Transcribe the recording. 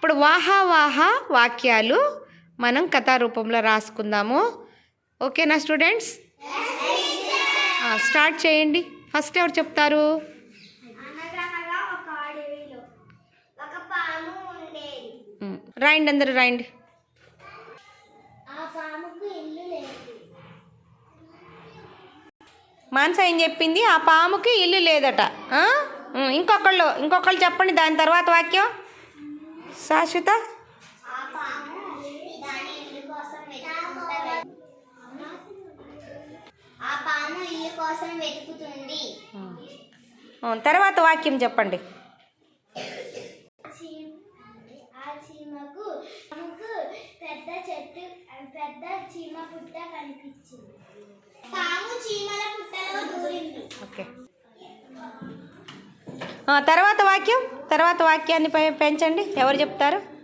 ఇప్పుడు వాహా వాహా వాక్యాలు మనం కథారూపంలో రాసుకుందాము. ఓకేనా స్టూడెంట్స్? స్టార్ట్ చేయండి. ఫస్ట్ ఎవరు చెప్తారు? రాయండి అందరూ రాయండి. మానస ఏం చెప్పింది? ఆ పాముకి ఇల్లు లేదట. ఇంకొకళ్ళు ఇంకొకళ్ళు చెప్పండి దాని తర్వాత వాక్యం. శాశ్వత? తర్వాత వాక్యం చెప్పండి. పెద్ద చెట్టు పెద్ద చీమ పుట్ట కనిపించింది. పాము చీమల పుట్టలో దూరింది. ఓకే. తర్వాత వాక్యం? తర్వాత వాక్యాన్ని పె- పెంచండి. ఎవరు చెప్తారు?